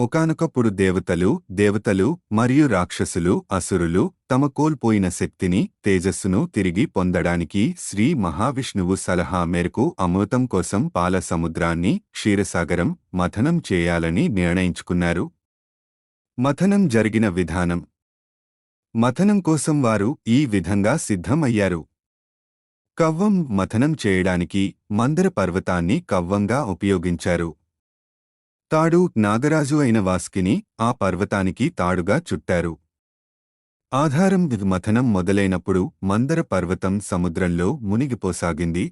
ఒకానొకప్పుడు దేవతలు దేవతలు మరియు రాక్షసులు అసురులు తమ కోల్పోయిన శక్తిని తేజస్సును తిరిగి పొందడానికి శ్రీ మహావిష్ణువు సలహా మేరకు అమృతం కోసం పాల సముద్రాన్ని క్షీరసాగరం మథనం చేయాలని నిర్ణయించుకున్నారు. మథనం జరిగిన విధానం. మథనం కోసం వారు ఈ విధంగా సిద్ధమయ్యారు. కవ్వం మథనం చేయడానికి మందర పర్వతాన్ని కవ్వంగా ఉపయోగించారు. తాడు నాగరాజు అయిన వాస్కిని ఆ పర్వతానికి తాడుగా చుట్టారు. ఆధారం మథనం మొదలైనప్పుడు మందర పర్వతం సముద్రంలో మునిగిపోసాగింది.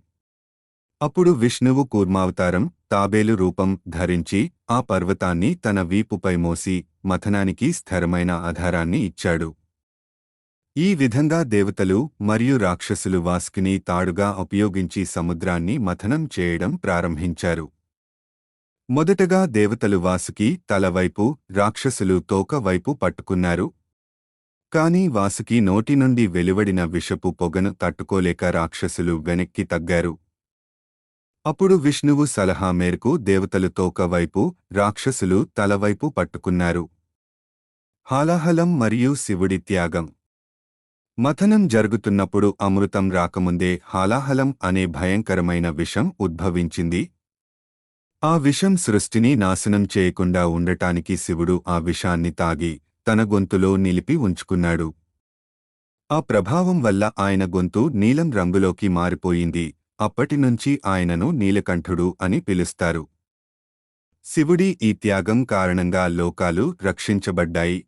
అప్పుడు విష్ణువు కూర్మావతారం తాబేలు రూపం ధరించి ఆ పర్వతాన్ని తన వీపుపై మోసి మథనానికి స్థిరమైన ఆధారాన్ని ఇచ్చాడు. ఈ విధంగా దేవతలు మరియు రాక్షసులు వాస్కిని తాడుగా ఉపయోగించి సముద్రాన్ని మథనం చేయడం ప్రారంభించారు. మొదటగా దేవతలు వాసుకి తలవైపు రాక్షసులు తోక వైపు పట్టుకున్నారు. కాని వాసుకి నోటి నుండి వెలువడిన విషపు పొగను తట్టుకోలేక రాక్షసులు వెనక్కి తగ్గారు. అప్పుడు విష్ణువు సలహా మేరకు దేవతలు తోకవైపు రాక్షసులు తలవైపు పట్టుకున్నారు. హాలాహలం మరియు శివుడి త్యాగం. మథనం జరుగుతున్నప్పుడు అమృతం రాకముందే హాలాహలం అనే భయంకరమైన విషం ఉద్భవించింది. ఆ విషం సృష్టిని నాశనం చేయకుండా ఉండటానికి శివుడు ఆ విషాన్ని తాగి తన గొంతులో నిలిపి ఉంచుకున్నాడు. ఆ ప్రభావం వల్ల ఆయన గొంతు నీలం రంగులోకి మారిపోయింది. అప్పటినుంచి ఆయనను నీలకంఠుడు అని పిలుస్తారు. శివుడి ఈ త్యాగం కారణంగా లోకాలు రక్షించబడ్డాయి.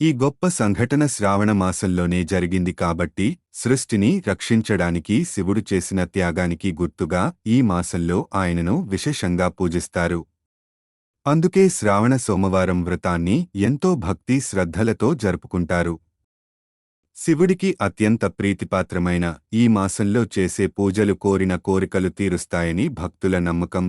ఈ గొప్ప సంఘటన శ్రావణ మాసంలోనే జరిగింది కాబట్టి సృష్టిని రక్షించడానికి శివుడు చేసిన త్యాగానికి గుర్తుగా ఈ మాసంలో ఆయనను విశేషంగా పూజిస్తారు. అందుకే శ్రావణ సోమవారం వ్రతాన్ని ఎంతో భక్తి శ్రద్ధలతో జరుపుకుంటారు. శివుడికి అత్యంత ప్రీతిపాత్రమైన ఈ మాసంలో చేసే పూజలు కోరిన కోరికలు తీరుస్తాయని భక్తుల నమ్మకం.